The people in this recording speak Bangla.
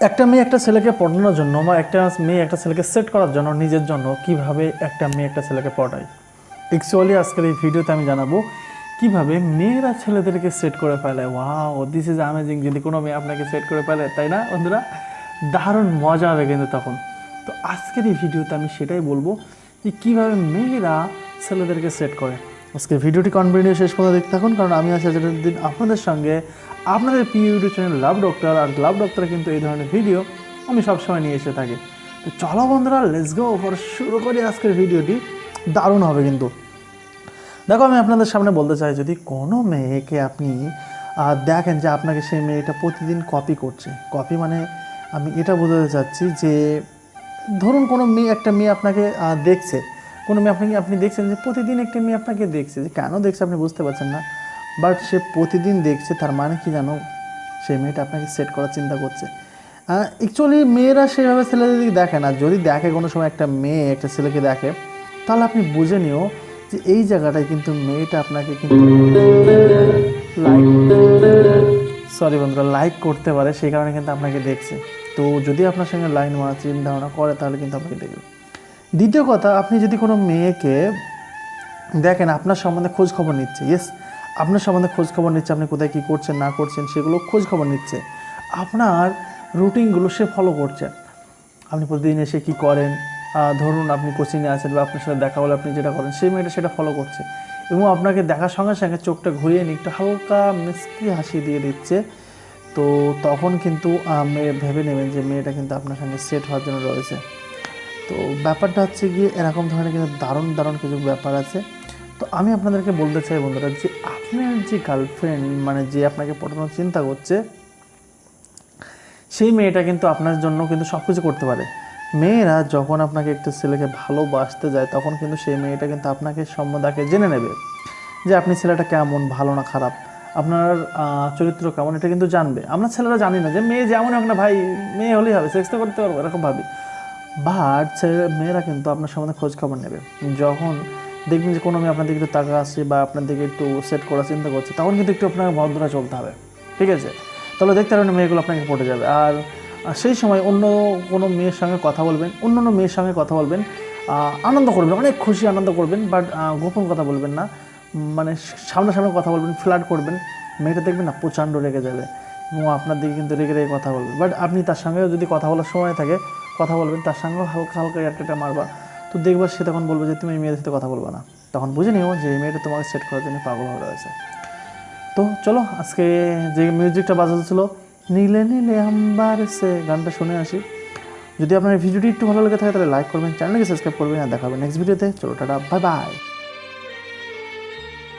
একটা মেয়ে একটা ছেলেকে পটানোর জন্য বা একটা মেয়ে একটা ছেলেকে সেট করার জন্য, নিজের জন্য কীভাবে একটা মেয়ে একটা ছেলেকে পটায় অ্যাকচুয়ালি আজকের এই ভিডিওতে আমি জানাব কীভাবে মেয়েরা ছেলেদেরকে সেট করে ফেলে। ওয়াও দিস ইজ অ্যামেজিং যদি কোনো মেয়ে আপনাকে সেট করে ফেলে, তাই না বন্ধুরা? দারুণ মজা হবে কিন্তু তখন। তো আজকের এই ভিডিওতে আমি সেটাই বলব যে কীভাবে মেয়েরা ছেলেদেরকে সেট করে। আজকে ভিডিওটি কন্টিনিউ শেষ পর্যন্ত দেখতে থাকুন, কারণ আমি আছি দিন আপনাদের সঙ্গে আপনাদের প্রিয় ইউটিউব চ্যানেল লাভ ডক্টর, আর লাভ ডক্টরে কিন্তু এই ধরনের ভিডিও আমি সবসময় নিয়ে এসে থাকি। তো চলো বন্ধুরা লেটস গো ফর শুরু করি আজকের ভিডিওটি। দারুণ হবে কিন্তু। দেখো, আমি আপনাদের সামনে বলতে চাই, যদি কোনো মেয়েকে আপনি দেখেন যে আপনাকে সেই মেয়েটা প্রতিদিন কপি করছে। কপি মানে আমি এটা বোঝাতে চাচ্ছি যে, ধরুন কোনো মেয়ে, একটা মেয়ে আপনাকে দেখছে কোনো মেয়ে আপনাকে, আপনি দেখছেন যে প্রতিদিন একটা মেয়ে আপনাকে দেখছে, যে কেন দেখছে আপনি বুঝতে পারছেন না বাট সে প্রতিদিন দেখছে, তার মানে কি জানো? সেই মেয়েটা আপনাকে সেট করার চিন্তা করছে। অ্যাকচুয়ালি মেয়েরা সেভাবে ছেলেদের দেখে না। যদি দেখে কোনো সময় একটা মেয়ে একটা ছেলেকে দেখে, তাহলে আপনি বুঝে নিও যে এই জায়গাটায় কিন্তু মেয়েটা আপনাকে কিন্তু লাইক সরি বন্ধুরা লাইক করতে পারে, সেই কারণে কিন্তু আপনাকে দেখছে। তো যদি আপনার সঙ্গে লাইন মারা চিন্তা ভাবনা করে, তাহলে কিন্তু আপনাকে দেখবে। দ্বিতীয় কথা, আপনি যদি কোনো মেয়েকে দেখেন, আপনার সম্বন্ধে খোঁজ খবর নিচ্ছে ইয়েস আপনার সম্বন্ধে খোঁজ খবর নিচ্ছে, আপনি কোথায় কী করছেন, না করছেন, সেগুলো খোঁজ খবর নিচ্ছে, আপনার রুটিনগুলো সে ফলো করছে। আপনি প্রতিদিন এসে কী করেন? ধরুন আপনি কোচিংয়ে আছেন বা আপনার সাথে দেখা হলে আপনি যেটা করেন, সেই মেয়েটা সেটা ফলো করছে এবং আপনাকে দেখার সঙ্গে সঙ্গে চোখটা ঘুরিয়ে নিয়ে একটু হালকা মিষ্টি হাসি দিয়ে দিচ্ছে, তো তখন কিন্তু মেয়ে ভেবে নেবেন যে মেয়েটা কিন্তু আপনার সঙ্গে সেট হওয়ার জন্য রয়েছে। তো ব্যাপারটা হচ্ছে গিয়ে এরকম ধরনের কিন্তু দারুণ দারুণ কিছু ব্যাপার আছে। তো আমি আপনাদেরকে বলতে চাই বন্ধুরা যে আপনার যে গার্লফ্রেন্ড মানে যে আপনাকে পটানোর চিন্তা করছে, সেই মেয়েটা কিন্তু আপনার জন্য কিন্তু সব কিছু করতে পারে। মেয়েরা যখন আপনাকে একটা ছেলেকে ভালোবাসতে যায়, তখন কিন্তু সেই মেয়েটা কিন্তু আপনাকে সম্বন্ধে জেনে নেবে যে আপনি ছেলেটা কেমন, ভালো না খারাপ। আপনার চরিত্র কেমন, এটা কিন্তু জানবে। আমরা ছেলেরা জানি না যে মেয়ে যেমন হোক না ভাই, মেয়ে হলেই হবে সেক্স তো করতে পারব, এরকম ভাবি। বাট ছেলে মেয়েরা কিন্তু আপনার সম্বন্ধে খোঁজ খবর নেবে। যখন দেখবেন যে কোনো মেয়ে আপনার দিকে একটু টাকা আসছে বা আপনার দিকে একটু সেট করার চিন্তা করছে, তখন কিন্তু একটু আপনাকে ভদ্রতা চলতে হবে। ঠিক আছে? তাহলে দেখতে পারবেন মেয়েগুলো আপনাকে পড়ে যাবে। আর সেই সময় অন্য কোনো মেয়ের সঙ্গে কথা বলবেন, অন্য অন্য মেয়ের সঙ্গে কথা বলবেন আনন্দ করবেন, অনেক খুশি, আনন্দ করবেন, বাট গোপন কথা বলবেন না। মানে সামনাসামনি কথা বলবেন ফ্ল্যাট করবেন। মেয়েটা দেখবেন না প্রচণ্ড রেগে যাবে। এবং আপনার দিকে কিন্তু রেগে রেগে কথা বলবে। বাট আপনি তার সঙ্গেও যদি কথা বলার সময় থাকে কথা বলবেন তার সঙ্গেও হালকা হালকা এয়ারটেটা মারবা। তো দেখবা সে তখন বলবে যে, তুমি এই মেয়েদের সাথে কথা বলবে না। তখন বুঝে নিও যে, এই মেয়েটা তোমাকে সেট করার জন্য পাগল হয়ে রয়েছে। তো চলো, আজকে যে মিউজিকটা বাজাচ্ছিল, নীলে নীলে আম্বার সে গানটা শুনে আসি। যদি আপনার ভিডিওটি একটু ভালো লেগে থাকে, তাহলে লাইক করবেন চ্যানেলকে সাবস্ক্রাইব করবেন, আর দেখাবেন নেক্সট ভিডিওতে চলো, টাটা বাই বাই